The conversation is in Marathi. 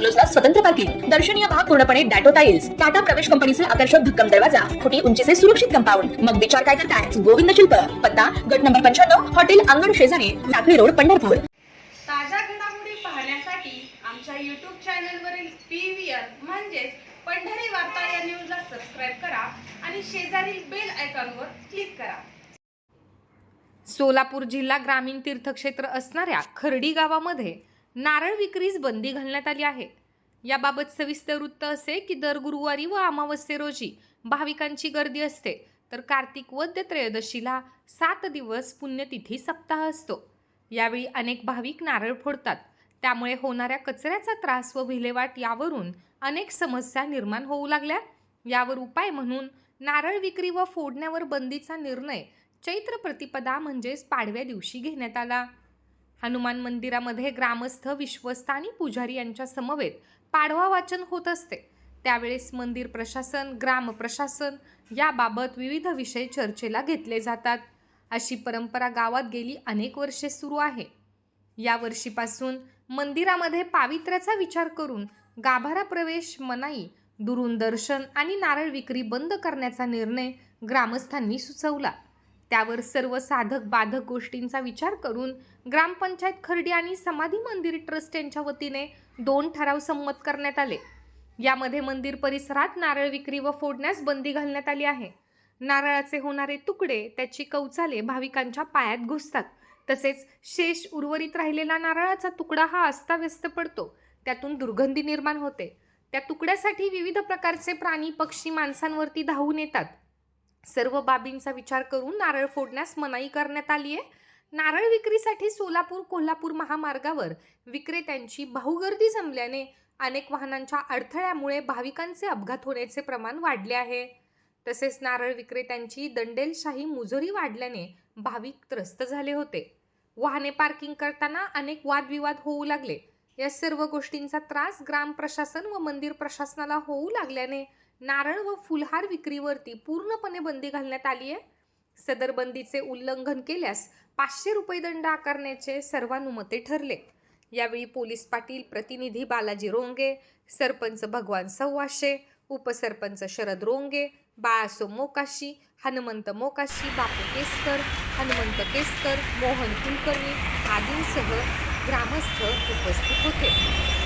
बंगलोजला स्वतंत्र पार्किंग. दर्शनीय भाग पूर्णपणे डॅटो टाइल्स टाटा प्रवेश कंपनीचे आकर्षक भक्कम दरवाजा. फुटी उंचीचे सुरक्षित कंपाऊंड. मग विचार काय करताय? गोविंद शिल्प. पत्ता गट नंबर पंच्याण्णव हॉटेल अंगण शेजारी लाकडी रोड पंढरपूर. ताज्या घडामोडी पाहण्यासाठी आमच्या यूट्यूब चॅनलवरील पी व्ही आर म्हणजेच पंढरी वार्ता या न्यूजला सबस्क्राईब करा आणि शेजारील बेल आयकॉनवर क्लिक करा. सोलापूर जिल्हा ग्रामीण तीर्थक्षेत्र असणाऱ्या खर्डी गावामध्ये नारळ विक्रीस बंदी घालण्यात आली आहे. याबाबत सविस्तर वृत्त असे की दर गुरुवारी व अमावस्ये रोजी भाविकांची गर्दी असते. तर कार्तिक वद्य त्रयोदशीला सात दिवस पुण्यतिथी सप्ताह असतो. यावेळी अनेक भाविक नारळ फोडतात. त्यामुळे होणाऱ्या कचऱ्याचा त्रास व विल्हेवाट यावरून अनेक समस्या निर्माण होऊ लागल्या. यावर उपाय म्हणून नारळ विक्री व फोडण्यावर बंदीचा निर्णय चैत्र प्रतिपदा म्हणजेच पाडव्या दिवशी घेण्यात आला. हनुमान मंदिरामध्ये ग्रामस्थ विश्वस्त आणि पुजारी यांच्या समवेत पाडवा वाचन होत असते. त्यावेळेस मंदिर प्रशासन ग्राम प्रशासन याबाबत विविध विषय चर्चेला घेतले जातात. अशी परंपरा गावात गेली अनेक वर्षे सुरू आहे. या वर्षीपासून मंदिरामध्ये पावित्र्याचा विचार करून गाभारा प्रवेश मनाई दुरून दर्शन आणि नारळ विक्री बंद करण्याचा निर्णय ग्रामस्थांनी सुचवला. त्यावर सर्व साधक बाधक गोष्टींचा विचार करून ग्रामपंचायत खर्डी आणि समाधी मंदिर ट्रस्ट यांच्या वतीने दोन ठराव संमत करण्यात आले. यामध्ये मंदिर परिसरात नारळ विक्री व फोडण्यास बंदी घालण्यात आली आहे. नारळाचे होणारे तुकडे त्याची कौचाले भाविकांच्या पायात घुसतात. तसेच शेष उर्वरित राहिलेला नारळाचा तुकडा हा अस्ताव्यस्त पडतो. त्यातून दुर्गंधी निर्माण होते. त्या तुकड्यासाठी विविध प्रकारचे प्राणी पक्षी माणसांवरती धावून येतात. सर्व बाबींचा विचार करून नारळ फोडण्यास मनाई करण्यात आली आहे नारळ विक्रीसाठी सोलापूर कोल्हापूर महामार्गावर विक्रेत्यांची बहुगर्दी जमल्याने अनेक वाहनांच्या अडथळ्यामुळे भाविकांचे अपघात होण्याचे प्रमाण वाढले आहे. तसेच नारळ विक्रेत्यांची दंडेलशाही मुजोरी वाढल्याने भाविक त्रस्त झाले होते. वाहने पार्किंग करताना अनेक वादविवाद होऊ लागले. या सर्व गोष्टींचा त्रास ग्राम प्रशासन व मंदिर प्रशासनाला होऊ लागल्याने नारळ व फुलहार विक्रीवरती पूर्णपणे बंदी घालण्यात आली आहे. सदर बंदीचे उल्लंघन केल्यास पाचशे रुपये दंड आकारण्याचे सर्वानुमते ठरले. यावेळी पोलीस पाटील प्रतिनिधी बालाजी रोंगे सरपंच भगवान सव्वाशे उपसरपंच शरद रोंगे बाळासो मोकाशी हनुमंत मोकाशी बापू केसकर हनुमंत केसकर मोहन कुलकर्णी आदींसह ग्रामस्थ उपस्थित होते.